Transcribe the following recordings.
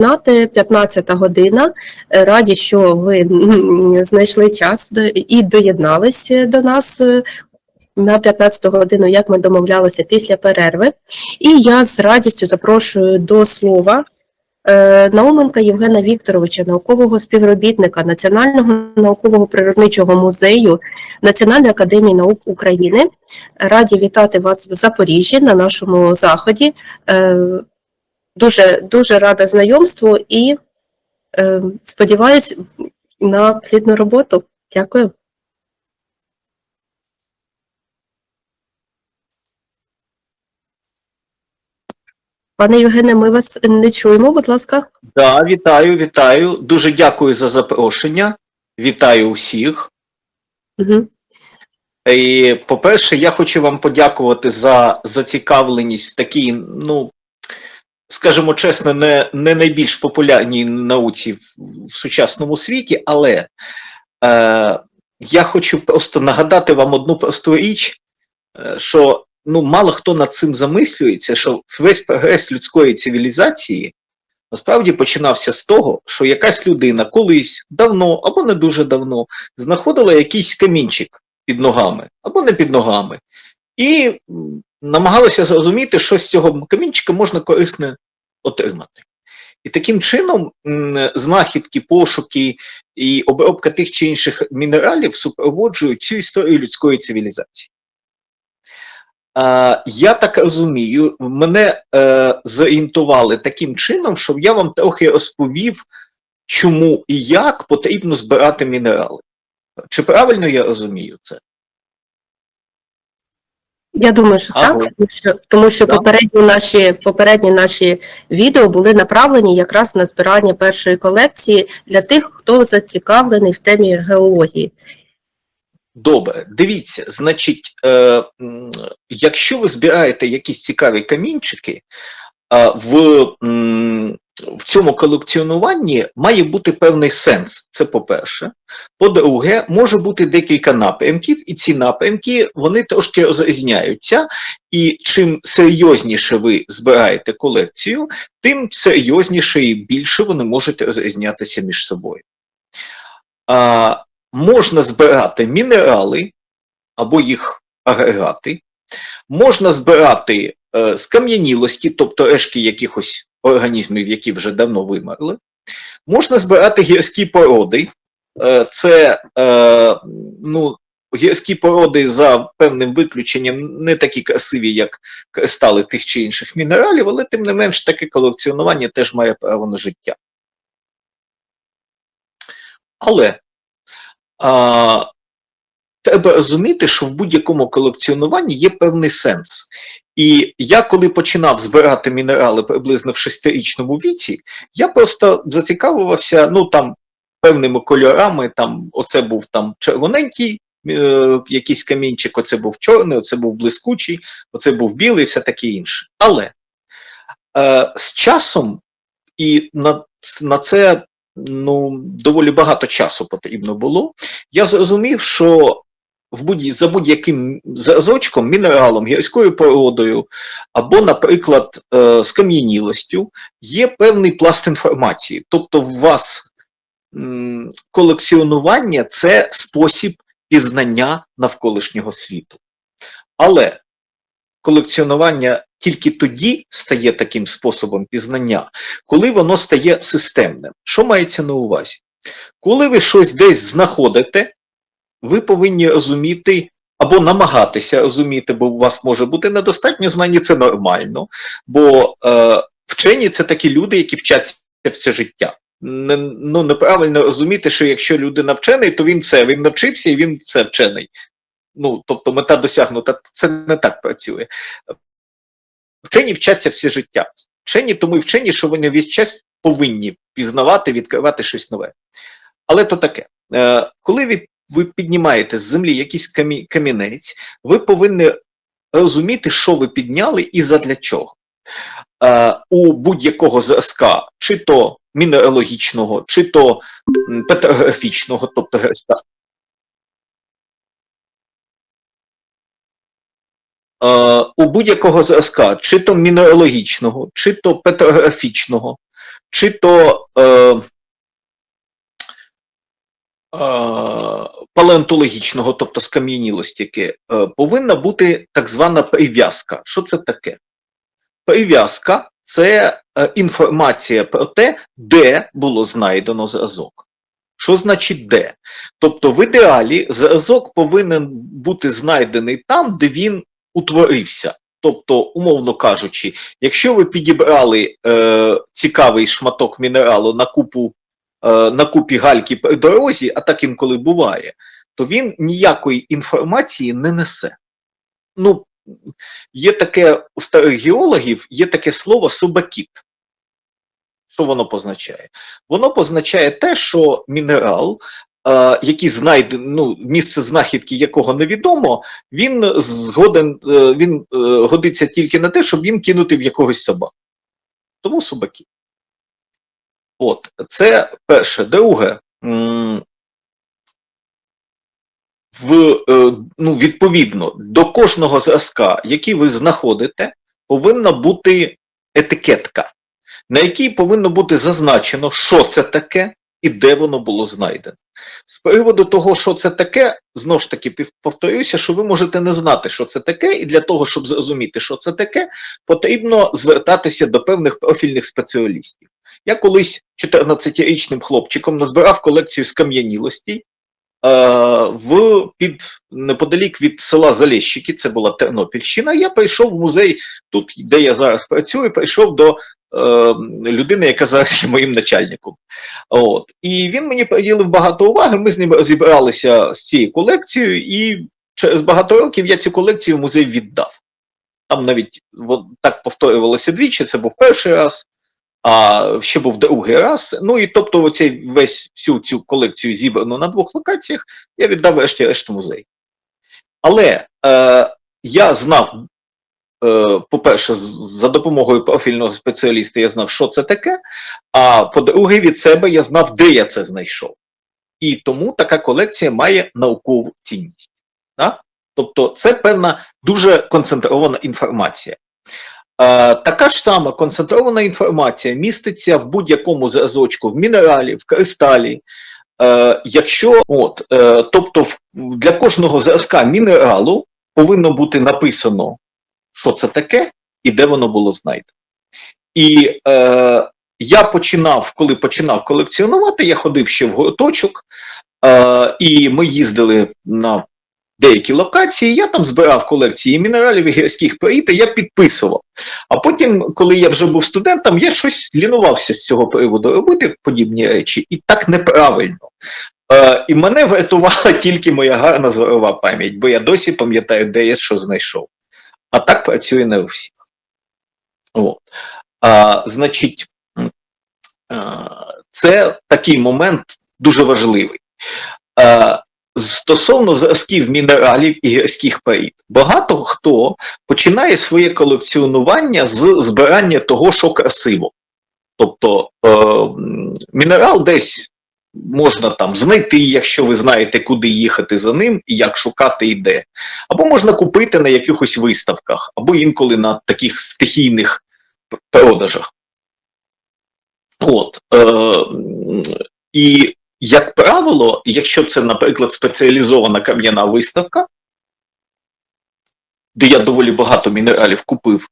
починати 15 година. Е, Раді, що ви знайшли час і доєднались е, до нас е, на 15 годину, як ми домовлялися після перерви. І я з радістю запрошую до слова е, Науменка Євгена Вікторовича, наукового співробітника Національного наукового природничого музею Національної академії наук України. Раді вітати вас в Запоріжжі на нашому заході. Дуже дуже рада знайомству і е, сподіваюсь на плідну роботу. Дякую. Пане Євгене, ми вас не чуємо, будь ласка. Да, вітаю, вітаю. Дуже дякую за запрошення. Вітаю усіх. Угу. І, по-перше, я хочу вам подякувати за зацікавленість в такій, ну, скажімо чесно, не, не найбільш популярній науці в, в сучасному світі, але е, я хочу просто нагадати вам одну просту річ, е, що ну, мало хто над цим замислюється, що весь прогрес людської цивілізації насправді починався з того, що якась людина колись давно або не дуже давно знаходила якийсь камінчик під ногами або не під ногами, і намагалася зрозуміти, що з цього камінчика можна корисне отримати. І таким чином знахідки, пошуки і обробка тих чи інших мінералів супроводжують цю історію людської цивілізації. Я так розумію, мене е, зорієнтували таким чином, щоб я вам трохи розповів, чому і як потрібно збирати мінерали. Чи правильно я розумію це? Я думаю, що Ага. так, тому що, тому що попередні наші попередні наші відео були направлені якраз на збирання першої колекції для тих, хто зацікавлений в темі геології. Добре, дивіться, значить, е, якщо ви збираєте якісь цікаві камінчики, е, в, в цьому колекціонуванні має бути певний сенс. Це по-перше. По-друге, може бути декілька напрямків, і ці напрямки вони трошки розрізняються. І чим серйозніше ви збираєте колекцію, тим серйозніше і більше вони можуть розрізнятися між собою. А, можна збирати мінерали або їх агрегати, можна збирати скам'янілості, тобто решки якихось організмів, які вже давно вимерли, можна збирати гірські породи, е, це е, ну, гірські породи за певним виключенням не такі красиві, як кристали тих чи інших мінералів, але тим не менш таке колекціонування теж має право на життя. Але а, треба розуміти, що в будь-якому колекціонуванні є певний сенс. І я, коли починав збирати мінерали приблизно в шестирічному віці, я просто зацікавився ну там певними кольорами. Там оце був там червоненький е, якийсь камінчик, оце був чорний, оце був блискучий, оце був білий, все таке інше. Але е, з часом і на, на це ну, доволі багато часу потрібно було. Я зрозумів, що в будь за будь-яким зразочком, мінералом, гірською породою, або, наприклад, е, скам'янілостю, є певний пласт інформації. Тобто, в вас м, колекціонування це спосіб пізнання навколишнього світу. Але колекціонування тільки тоді стає таким способом пізнання, коли воно стає системним. Що мається на увазі? Коли ви щось десь знаходите, ви повинні розуміти або намагатися розуміти, бо у вас може бути недостатньо знань, це нормально. Бо е, вчені це такі люди, які вчаться все життя. Не, ну, неправильно розуміти, що якщо людина вчений, то він все, він навчився і він все вчений. Ну, тобто мета досягнута, це не так працює. Вчені вчаться все життя. Вчені тому і вчені, що вони весь час повинні пізнавати, відкривати щось нове. Але то таке. Е, коли ви піднімаєте з землі якийсь камі, камінець, ви повинні розуміти, що ви підняли і задля чого. Е, у будь-якого зразка, чи то мінералогічного, чи то петрографічного, тобто е, у будь-якого зразка, чи то мінералогічного, чи то петрографічного, чи то е, палеонтологічного, тобто скам'янілості, яке, е, повинна бути так звана прив'язка. Що це таке? Прив'язка це е, інформація про те, де було знайдено зразок. Що значить де? Тобто, в ідеалі зразок повинен бути знайдений там, де він утворився. Тобто, умовно кажучи, якщо ви підібрали е, цікавий шматок мінералу на купу е, на купі гальки дорозі, а так інколи буває, то він ніякої інформації не несе. Ну, є таке у старих геологів, є таке слово собакіт. Що воно позначає? Воно позначає те, що мінерал, е, який знайде, ну, місце знахідки якого невідомо, він згоден, е, він е, годиться тільки на те, щоб він кинути в якогось собаку. Тому собаки. От, це перше. Друге, в, е, ну, відповідно до кожного зразка, який ви знаходите, повинна бути етикетка, на якій повинно бути зазначено, що це таке і де воно було знайдено. З приводу того, що це таке, знову ж таки повторюся, що ви можете не знати, що це таке, і для того, щоб зрозуміти, що це таке, потрібно звертатися до певних профільних спеціалістів. Я колись 14-річним хлопчиком назбирав колекцію скам'янілостей е, в під неподалік від села Залещики, це була Тернопільщина. Я прийшов в музей, тут де я зараз працюю, прийшов до е, людини, яка зараз є моїм начальником. От. І він мені приділив багато уваги. Ми з ним розібралися з цією колекцією, і через багато років я цю колекцію в музей віддав. Там навіть так повторювалося двічі, це був перший раз, а ще був другий раз. Ну і тобто, оцей весь всю цю колекцію зібрану на двох локаціях, я віддав врешті-решт в музей. Але е, я знав, е, по-перше, за допомогою профільного спеціаліста я знав, що це таке. А по-друге, від себе я знав, де я це знайшов. І тому така колекція має наукову цінність. Да? Тобто, це певна дуже концентрована інформація. Е, така ж сама концентрована інформація міститься в будь-якому зразочку, в мінералі, в кристалі. Е, якщо, от, е, тобто, для кожного зразка мінералу повинно бути написано, що це таке і де воно було знайдено. І е, я починав, коли починав колекціонувати, я ходив ще в гурточок, е, і ми їздили на деякі локації. Я там збирав колекції мінералів і гірських порід, і я підписував. А потім, коли я вже був студентом, я щось лінувався з цього приводу робити подібні речі, і так неправильно. Е, і мене врятувала тільки моя гарна зорова пам'ять, бо я досі пам'ятаю, де я що знайшов. А так працює не у всіх. От. А, значить, а, це такий момент дуже важливий. А, стосовно зразків мінералів і гірських порід, багато хто починає своє колекціонування з збирання того, що красиво. Тобто е, мінерал десь можна там знайти, якщо ви знаєте, куди їхати за ним і як шукати і де. Або можна купити на якихось виставках, або інколи на таких стихійних продажах. От. Е, і, як правило, якщо це, наприклад, спеціалізована кам'яна виставка, де я доволі багато мінералів купив,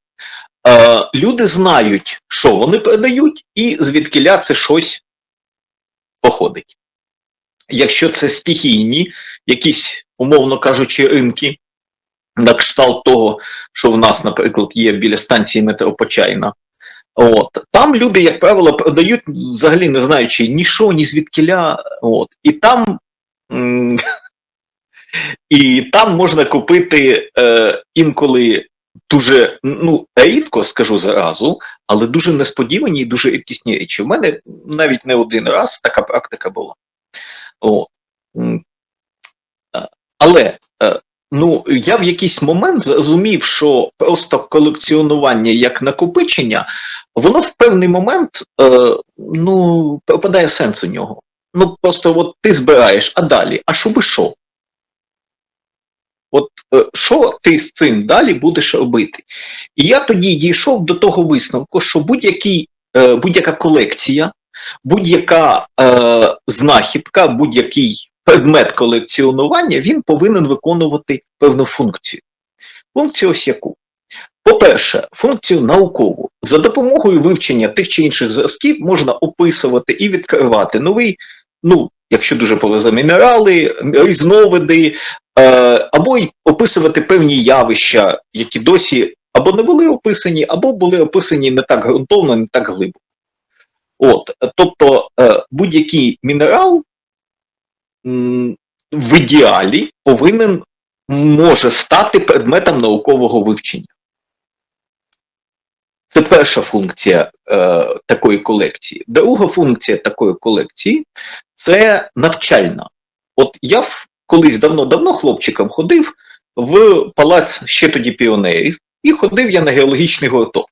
е, люди знають, що вони продають, і звідкиля це щось походить. Якщо це стихійні, якісь, умовно кажучи, ринки, на кшталт того, що в нас, наприклад, є біля станції метро Почайна, От там люди, як правило, продають, взагалі не знаючи ні що, ні звідкиля. От і там, і там можна купити е, інколи дуже ну рідко, скажу зразу, але дуже несподівані і дуже рідкісні речі. У мене навіть не один раз така практика була. От. Але е, ну, я в якийсь момент зрозумів, що просто колекціонування як накопичення воно в певний момент е, ну, пропадає сенс у нього. Ну, просто от ти збираєш, а далі, а що би що? От е, що ти з цим далі будеш робити? І я тоді дійшов до того висновку, що е, будь-яка колекція, будь-яка е, знахідка, будь-який предмет колекціонування, він повинен виконувати певну функцію. Функцію ось яку. По-перше, функцію наукову. За допомогою вивчення тих чи інших зразків можна описувати і відкривати новий, ну, якщо дуже повезе, мінерали, різновиди, е, або й описувати певні явища, які досі або не були описані, або були описані не так ґрунтовно, не так глибоко. От, тобто е, будь-який мінерал м, в ідеалі повинен може стати предметом наукового вивчення. Це перша функція е, такої колекції. Друга функція такої колекції це навчальна. От я колись давно-давно хлопчиком ходив в палац ще тоді піонерів, і ходив я на геологічний гурток.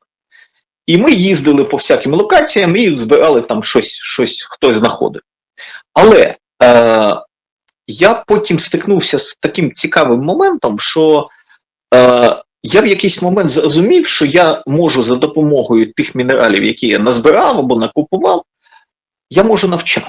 І ми їздили по всяким локаціям і збирали там щось, щось хтось знаходив. Але е, я потім стикнувся з таким цікавим моментом, що е, я в якийсь момент зрозумів, що я можу за допомогою тих мінералів, які я назбирав або накупував, я можу навчати.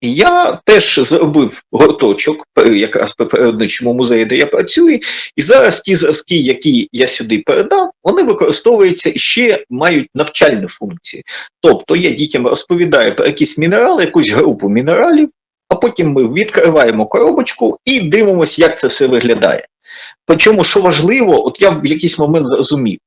І я теж зробив гурточок якраз при природничому музеї, де я працюю, і зараз ті зразки, які я сюди передав, вони використовуються і ще мають навчальну функцію. Тобто я дітям розповідаю про якісь мінерали, якусь групу мінералів, а потім ми відкриваємо коробочку і дивимося, як це все виглядає. Причому, що важливо, от я в якийсь момент зрозумів,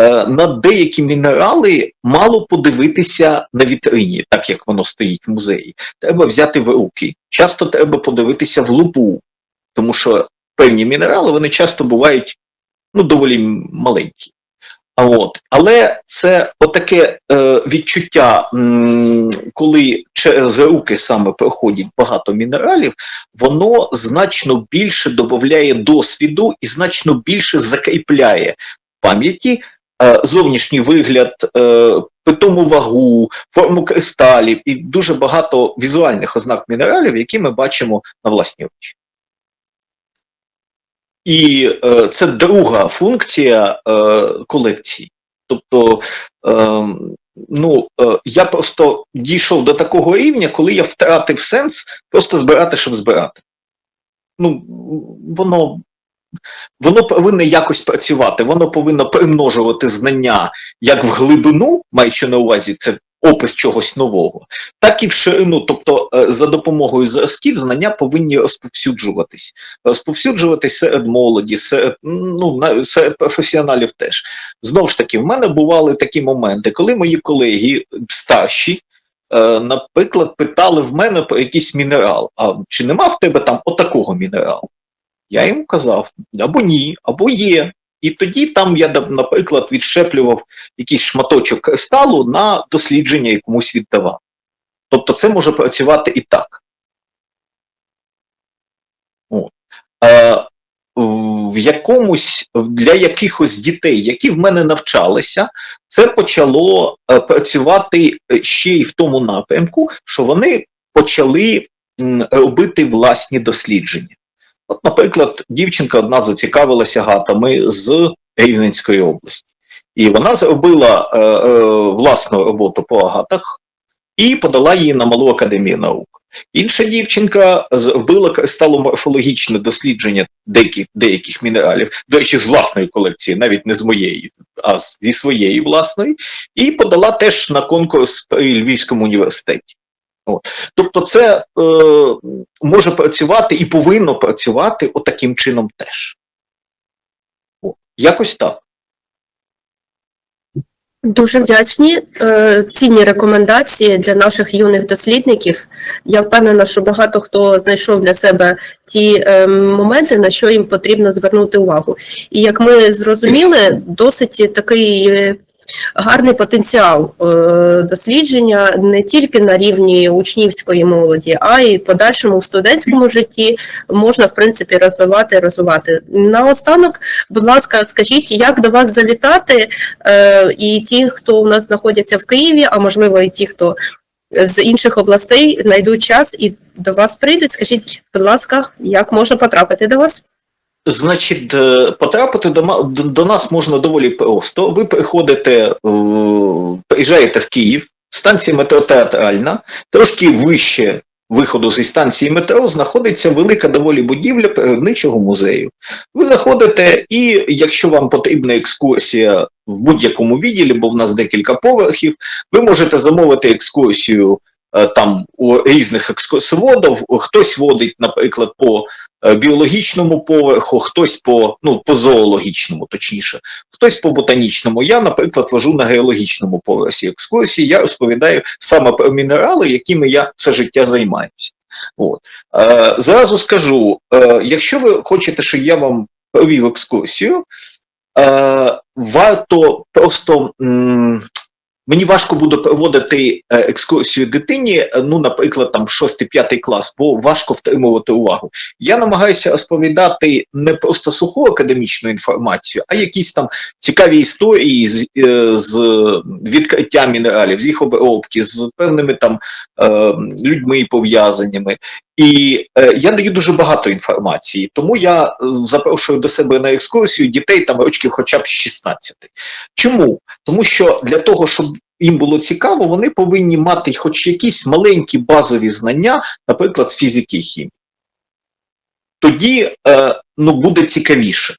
е, на деякі мінерали мало подивитися на вітрині, так як воно стоїть в музеї. Треба взяти в руки. Часто треба подивитися в лупу, тому що певні мінерали вони часто бувають ну, доволі маленькі. От. Але це отаке е, відчуття, м, коли через руки саме проходять багато мінералів, воно значно більше додає досвіду і значно більше закріпляє пам'яті е, зовнішній вигляд, е, питому вагу, форму кристалів і дуже багато візуальних ознак мінералів, які ми бачимо на власні очі. І е, це друга функція е, колекції. Тобто, е, ну, е, я просто дійшов до такого рівня, коли я втратив сенс просто збирати, щоб збирати. Ну, воно, воно повинно якось працювати, воно повинно примножувати знання як в глибину, маючи на увазі це опис чогось нового, так і в ширину. Тобто, е, за допомогою зразків знання повинні розповсюджуватись розповсюджуватись серед молоді, серед, ну, серед професіоналів теж. Знову ж таки, в мене бували такі моменти, коли мої колеги старші, е, наприклад, питали в мене про якийсь мінерал. А чи нема в тебе там отакого мінералу? Я їм казав, або ні, або є. І тоді там я, наприклад, відщеплював якийсь шматочок кристалу на дослідження і комусь віддавав. Тобто це може працювати і так. е, в якомусь для якихось дітей, які в мене навчалися, це почало е, працювати е, ще й в тому напрямку, що вони почали робити власні дослідження. От, наприклад, дівчинка одна зацікавилася гатами з Рівненської області, і вона зробила е, е, власну роботу по агатах і подала її на малу академію наук. Інша дівчинка зробила кристаломорфологічне дослідження деяких, деяких мінералів, до речі, з власної колекції, навіть не з моєї, а зі своєї власної, і подала теж на конкурс при Львівському університеті. Тобто, це е, може працювати і повинно працювати отаким чином теж. О, якось так. Дуже вдячні. Е, Цінні рекомендації для наших юних дослідників. Я впевнена, що багато хто знайшов для себе ті е, моменти, на що їм потрібно звернути увагу. І як ми зрозуміли, досить такий гарний потенціал е, дослідження не тільки на рівні учнівської молоді, а й подальшому в студентському житті можна в принципі розвивати, розвивати. Наостанок, будь ласка, скажіть, як до вас завітати? Е, і ті, хто у нас знаходяться в Києві, а можливо, і ті, хто з інших областей знайдуть час і до вас прийдуть. Скажіть, будь ласка, як можна потрапити до вас? Значить, е, потрапити до, нас можна доволі просто. Ви приходите, приїжджаєте в Київ, станція метро театральна, трошки вище виходу зі станції метро знаходиться велика доволі будівля природничого музею. Ви заходите, і якщо вам потрібна екскурсія в будь-якому відділі, бо в нас декілька поверхів, ви можете замовити екскурсію е, там у різних екскурсоводів. Хтось водить, наприклад, по біологічному поверху, хтось по, ну, по зоологічному, точніше, хтось по ботанічному. Я, наприклад, вожу на геологічному поверсі екскурсії. Я розповідаю саме про мінерали, якими я все життя займаюся. От. Е, зразу скажу: е, якщо ви хочете, щоб я вам провів екскурсію, е, варто просто. м, Мені важко буде проводити е, екскурсію дитині, е, ну, наприклад, там 6-5 клас, бо важко втримувати увагу. Я намагаюся розповідати не просто суху академічну інформацію, а якісь там цікаві історії з, е, з відкриття мінералів, з їх обробки, з певними там людьми пов'язаннями. І е, я даю дуже багато інформації, тому я е, запрошую до себе на екскурсію дітей там рочків, хоча б з 16. Чому? Тому що для того, щоб їм було цікаво, вони повинні мати хоч якісь маленькі базові знання, наприклад, з фізики і хімії. Тоді е, ну, буде цікавіше.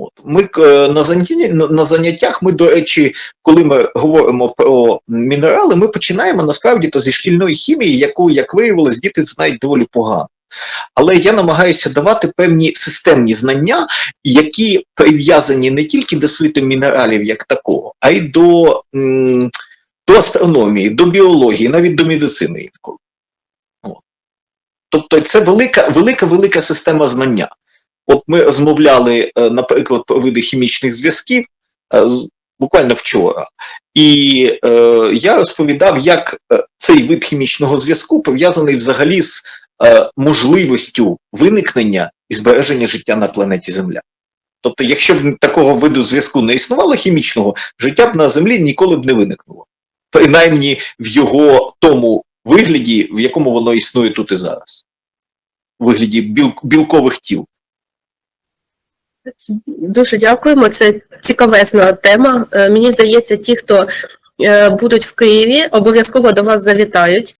От. Ми е, на, заняття, на, заняттях, ми, до речі, коли ми говоримо про мінерали, ми починаємо насправді то зі шкільної хімії, яку, як виявилось, діти знають доволі погано. Але я намагаюся давати певні системні знання, які прив'язані не тільки до світу мінералів як такого, а й до, до астрономії, до біології, навіть до медицини інколи. Тобто це велика, велика, велика система знання. От ми розмовляли, е, наприклад, про види хімічних зв'язків е, буквально вчора, і е, я розповідав, як е, цей вид хімічного зв'язку пов'язаний взагалі з е, можливістю виникнення і збереження життя на планеті Земля. Тобто, якщо б такого виду зв'язку не існувало хімічного, життя б на Землі ніколи б не виникнуло. Принаймні в його тому вигляді, в якому воно існує тут і зараз, у вигляді біл, білкових тіл. Дуже дякуємо. Це цікавесна тема. Е, Мені здається, ті, хто е, будуть в Києві, обов'язково до вас завітають.